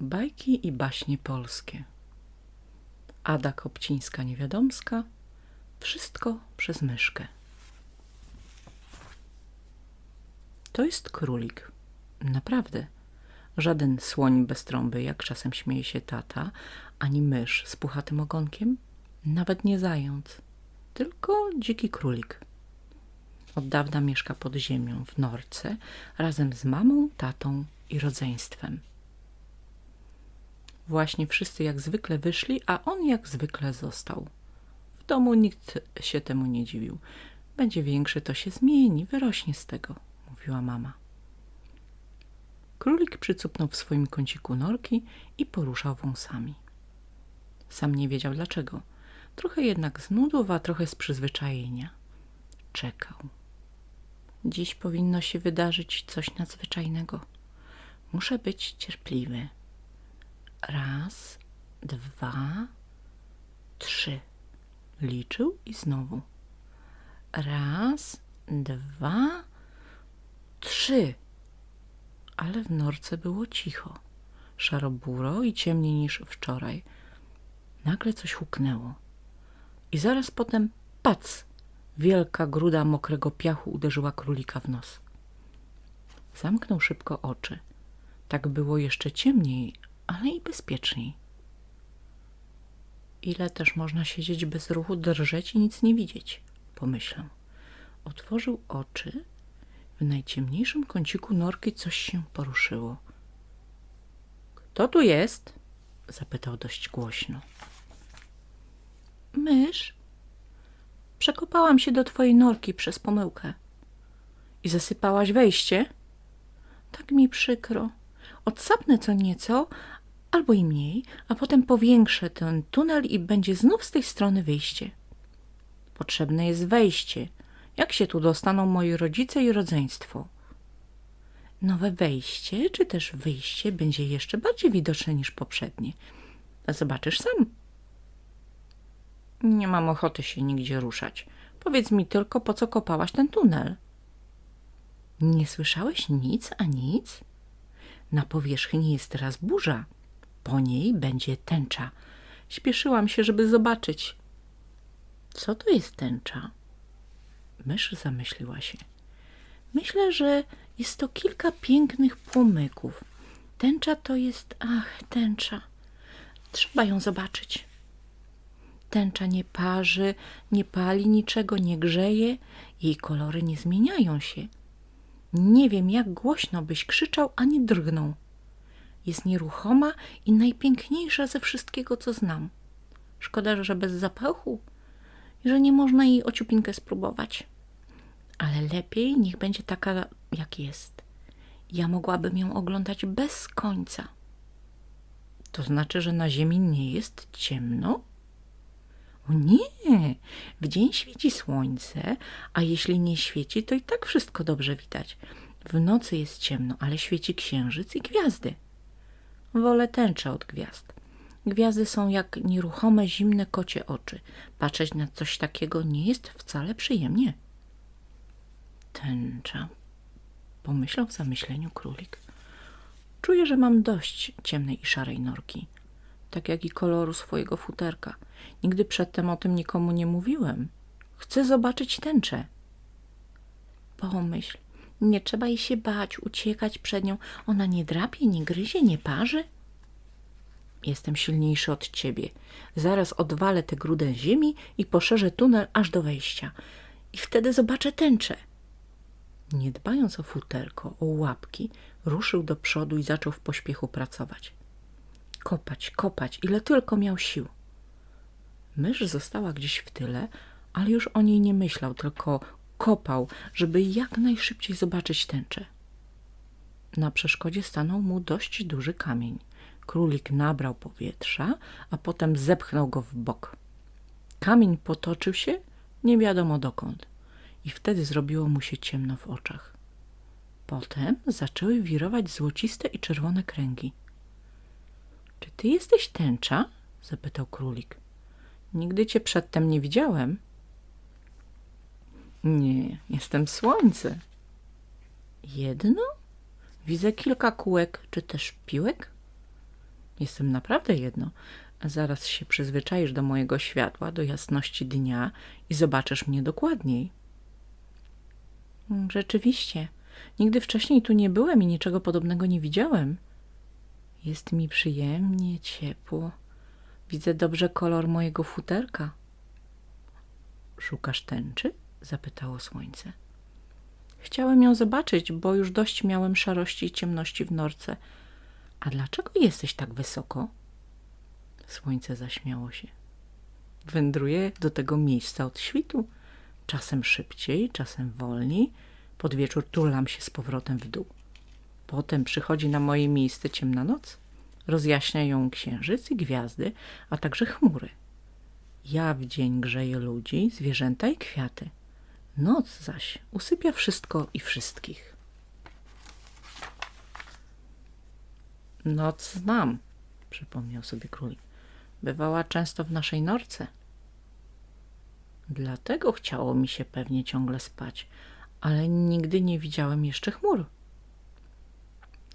Bajki i baśnie polskie. Ada Kopcińska-Niewiadomska. Wszystko przez myszkę. To jest królik. Naprawdę. Żaden słoń bez trąby, jak czasem śmieje się tata, ani mysz z puchatym ogonkiem, nawet nie zając, tylko dziki królik. Od dawna mieszka pod ziemią w norce razem z mamą, tatą i rodzeństwem. Właśnie wszyscy jak zwykle wyszli, a on jak zwykle został. W domu nikt się temu nie dziwił. Będzie większy, to się zmieni, wyrośnie z tego, mówiła mama. Królik przycupnął w swoim kąciku norki i poruszał wąsami. Sam nie wiedział dlaczego. Trochę jednak z nudów, a trochę z przyzwyczajenia. Czekał. Dziś powinno się wydarzyć coś nadzwyczajnego. Muszę być cierpliwy. Raz, dwa, trzy. Liczył i znowu. Raz, dwa, trzy. Ale w norce było cicho. Szaroburo i ciemniej niż wczoraj. Nagle coś huknęło. I zaraz potem pac! Wielka gruda mokrego piachu uderzyła królika w nos. Zamknął szybko oczy. Tak było jeszcze ciemniej, ale i bezpieczniej. Ile też można siedzieć bez ruchu, drżeć i nic nie widzieć, pomyślał. Otworzył oczy. W najciemniejszym kąciku norki coś się poruszyło. Kto tu jest? zapytał dość głośno. Mysz? Przekopałam się do twojej norki przez pomyłkę. I zasypałaś wejście? Tak mi przykro. Odsapnę co nieco, albo i mniej, a potem powiększę ten tunel i będzie znów z tej strony wyjście. Potrzebne jest wejście. Jak się tu dostaną moi rodzice i rodzeństwo? Nowe wejście, czy też wyjście będzie jeszcze bardziej widoczne niż poprzednie. Zobaczysz sam. Nie mam ochoty się nigdzie ruszać. Powiedz mi tylko, po co kopałaś ten tunel? Nie słyszałeś nic, a nic? Na powierzchni jest teraz burza. Po niej będzie tęcza. Śpieszyłam się, żeby zobaczyć. Co to jest tęcza? Mysz zamyśliła się. Myślę, że jest to kilka pięknych płomyków. Tęcza to jest... Ach, tęcza. Trzeba ją zobaczyć. Tęcza nie parzy, nie pali niczego, nie grzeje. Jej kolory nie zmieniają się. Nie wiem, jak głośno byś krzyczał, ani drgnął. Jest nieruchoma i najpiękniejsza ze wszystkiego, co znam. Szkoda, że bez zapachu i że nie można jej ociupinkę spróbować. Ale lepiej niech będzie taka, jak jest. Ja mogłabym ją oglądać bez końca. To znaczy, że na ziemi nie jest ciemno? O nie, w dzień świeci słońce, a jeśli nie świeci, to i tak wszystko dobrze widać. W nocy jest ciemno, ale świeci księżyc i gwiazdy. Wolę tęczę od gwiazd. Gwiazdy są jak nieruchome, zimne kocie oczy. Patrzeć na coś takiego nie jest wcale przyjemnie. Tęcza, pomyślał w zamyśleniu królik. Czuję, że mam dość ciemnej i szarej norki, tak jak i koloru swojego futerka. Nigdy przedtem o tym nikomu nie mówiłem. Chcę zobaczyć tęczę. Pomyśl, nie trzeba jej się bać, uciekać przed nią. Ona nie drapie, nie gryzie, nie parzy. Jestem silniejszy od ciebie. Zaraz odwalę tę grudę ziemi i poszerzę tunel aż do wejścia. I wtedy zobaczę tęczę. Nie dbając o futerko, o łapki, ruszył do przodu i zaczął w pośpiechu pracować. Kopać, kopać, ile tylko miał sił. Mysz została gdzieś w tyle, ale już o niej nie myślał, tylko kopał, żeby jak najszybciej zobaczyć tęczę. Na przeszkodzie stanął mu dość duży kamień. Królik nabrał powietrza, a potem zepchnął go w bok. Kamień potoczył się nie wiadomo dokąd i wtedy zrobiło mu się ciemno w oczach. Potem zaczęły wirować złociste i czerwone kręgi. — Czy ty jesteś tęcza? — zapytał królik. — Nigdy cię przedtem nie widziałem. — Nie, jestem słońce. — Jedno? Widzę kilka kółek, czy też piłek? Jestem naprawdę jedno. Zaraz się przyzwyczaisz do mojego światła, do jasności dnia i zobaczysz mnie dokładniej. Mm, Rzeczywiście, nigdy wcześniej tu nie byłem i niczego podobnego nie widziałem. Jest mi przyjemnie, ciepło. Widzę dobrze kolor mojego futerka. Szukasz tęczy? Zapytało słońce. Chciałem ją zobaczyć, bo już dość miałem szarości i ciemności w norce. A dlaczego jesteś tak wysoko? Słońce zaśmiało się. Wędruję do tego miejsca od świtu. Czasem szybciej, czasem wolniej. Pod wieczór tulam się z powrotem w dół. Potem przychodzi na moje miejsce ciemna noc. Rozjaśnia ją księżyc i gwiazdy, a także chmury. Ja w dzień grzeję ludzi, zwierzęta i kwiaty. Noc zaś usypia wszystko i wszystkich. Noc znam, przypomniał sobie królik. Bywała często w naszej norce. Dlatego chciało mi się pewnie ciągle spać, ale nigdy nie widziałem jeszcze chmur.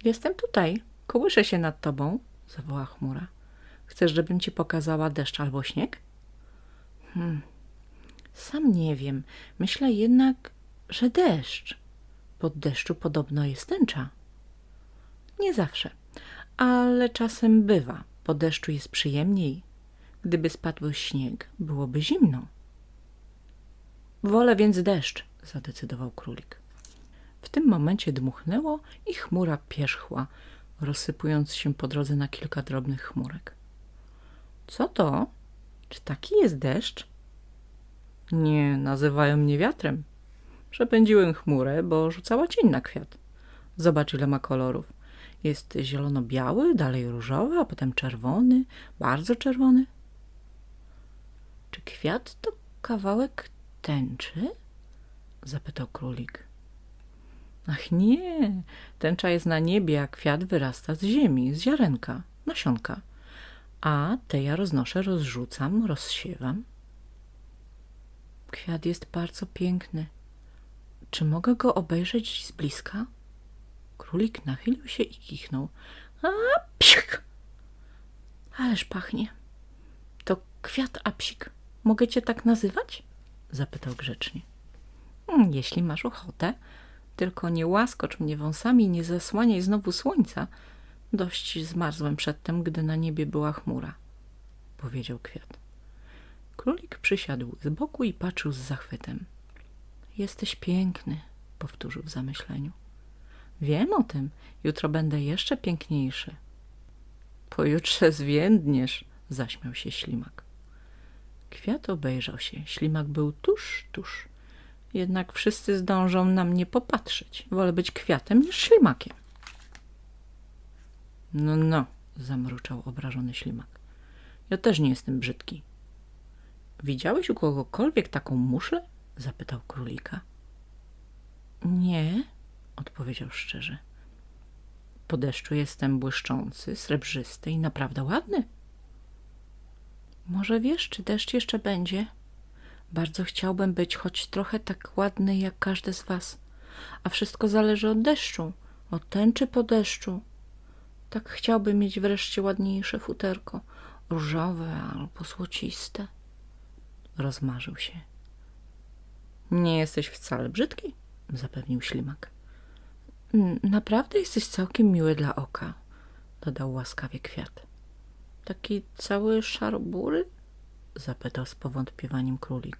Jestem tutaj, kołyszę się nad tobą, zawołała chmura. Chcesz, żebym ci pokazała deszcz albo śnieg? Hmm, sam nie wiem. Myślę jednak, że deszcz. Pod deszczu podobno jest tęcza. Nie zawsze, ale czasem bywa. Po deszczu jest przyjemniej. Gdyby spadł śnieg, byłoby zimno. Wolę więc deszcz, zadecydował królik. W tym momencie dmuchnęło i chmura pierzchła, rozsypując się po drodze na kilka drobnych chmurek. Co to? Czy taki jest deszcz? Nie, nazywają mnie wiatrem. Przepędziłem chmurę, bo rzucała cień na kwiat. Zobacz, ile ma kolorów. Jest zielono-biały, dalej różowy, a potem czerwony, bardzo czerwony. Czy kwiat to kawałek tęczy? Zapytał królik. Ach nie, tęcza jest na niebie, a kwiat wyrasta z ziemi, z ziarenka, nasionka. A te ja roznoszę, rozrzucam, rozsiewam. Kwiat jest bardzo piękny. Czy mogę go obejrzeć z bliska? Królik nachylił się i kichnął. A, psik! Ależ pachnie. To kwiat apsik. Mogę cię tak nazywać? Zapytał grzecznie. "Mm, Jeśli masz ochotę, tylko nie łaskocz mnie wąsami nie zasłaniaj znowu słońca. Dość zmarzłem przedtem, gdy na niebie była chmura, powiedział kwiat. Królik przysiadł z boku i patrzył z zachwytem. Jesteś piękny, powtórzył w zamyśleniu. Wiem o tym. Jutro będę jeszcze piękniejszy. Pojutrze zwiędniesz, zaśmiał się ślimak. Kwiat obejrzał się. Ślimak był tuż, tuż. Jednak wszyscy zdążą na mnie popatrzeć. Wolę być kwiatem niż ślimakiem. No, no, zamruczał obrażony ślimak. Ja też nie jestem brzydki. Widziałeś u kogokolwiek taką muszlę? zapytał królika. Nie, odpowiedział szczerze. Po deszczu jestem błyszczący, srebrzysty i naprawdę ładny. Może wiesz, czy deszcz jeszcze będzie? Bardzo chciałbym być choć trochę tak ładny jak każdy z was. A wszystko zależy od deszczu, od tęczy po deszczu. Tak chciałbym mieć wreszcie ładniejsze futerko, różowe albo złociste. Rozmarzył się. Nie jesteś wcale brzydki, zapewnił ślimak. "N- Naprawdę jesteś całkiem miły dla oka, dodał łaskawie kwiat. Taki cały szarbury? zapytał z powątpiewaniem królik.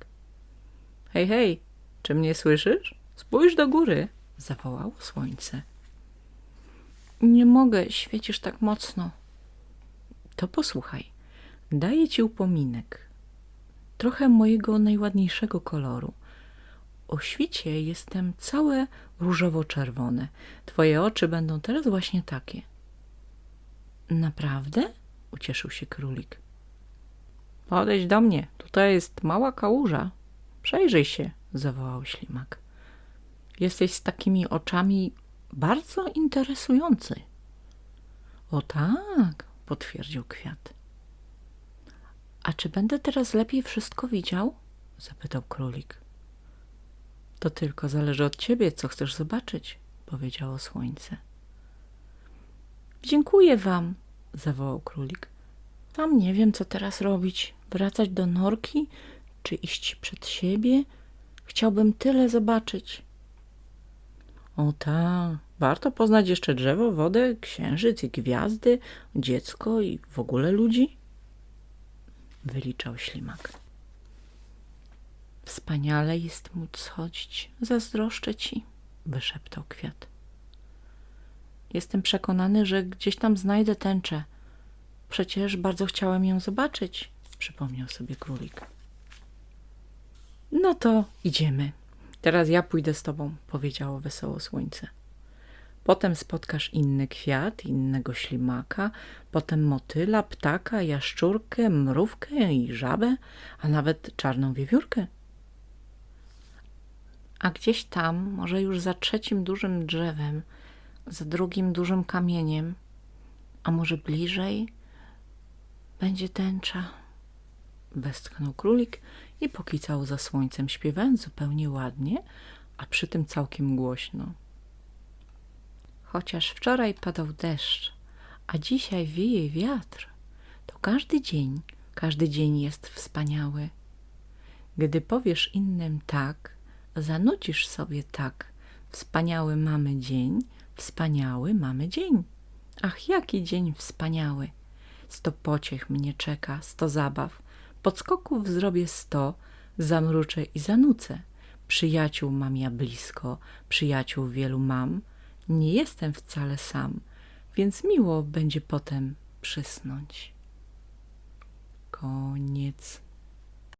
Hej, hej, czy mnie słyszysz? Spójrz do góry, zawołało słońce. Nie mogę, świecisz tak mocno. To posłuchaj, daję ci upominek. Trochę mojego najładniejszego koloru. O świcie jestem całe różowo-czerwone. Twoje oczy będą teraz właśnie takie. Naprawdę? Ucieszył się królik. Podejdź do mnie, tutaj jest mała kałuża. Przejrzyj się, zawołał ślimak. Jesteś z takimi oczami bardzo interesujący. O tak, potwierdził kwiat. A czy będę teraz lepiej wszystko widział? zapytał królik. To tylko zależy od ciebie, co chcesz zobaczyć, powiedziało słońce. Dziękuję wam, zawołał królik. Tam nie wiem, co teraz robić. Wracać do norki, czy iść przed siebie? Chciałbym tyle zobaczyć. O tak, warto poznać jeszcze drzewo, wodę, księżyc i gwiazdy, dziecko i w ogóle ludzi? Wyliczał ślimak. Wspaniale jest móc chodzić, zazdroszczę ci, wyszeptał kwiat. Jestem przekonany, że gdzieś tam znajdę tęczę. Przecież bardzo chciałem ją zobaczyć, przypomniał sobie królik. No to idziemy. Teraz ja pójdę z tobą, powiedziało wesoło słońce. Potem spotkasz inny kwiat, innego ślimaka, potem motyla, ptaka, jaszczurkę, mrówkę i żabę, a nawet czarną wiewiórkę. A gdzieś tam, może już za trzecim dużym drzewem, za drugim dużym kamieniem, a może bliżej, będzie tęcza. Westchnął królik i pokicał za słońcem, śpiewając zupełnie ładnie, a przy tym całkiem głośno. Chociaż wczoraj padał deszcz, a dzisiaj wieje wiatr, to każdy dzień, każdy dzień jest wspaniały. Gdy powiesz innym tak, zanucisz sobie tak. Wspaniały mamy dzień, wspaniały mamy dzień. Ach, jaki dzień wspaniały! Sto pociech mnie czeka, sto zabaw, podskoków zrobię sto, zamruczę i zanucę. Przyjaciół mam ja blisko, przyjaciół wielu mam, nie jestem wcale sam, więc miło będzie potem przysnąć. Koniec.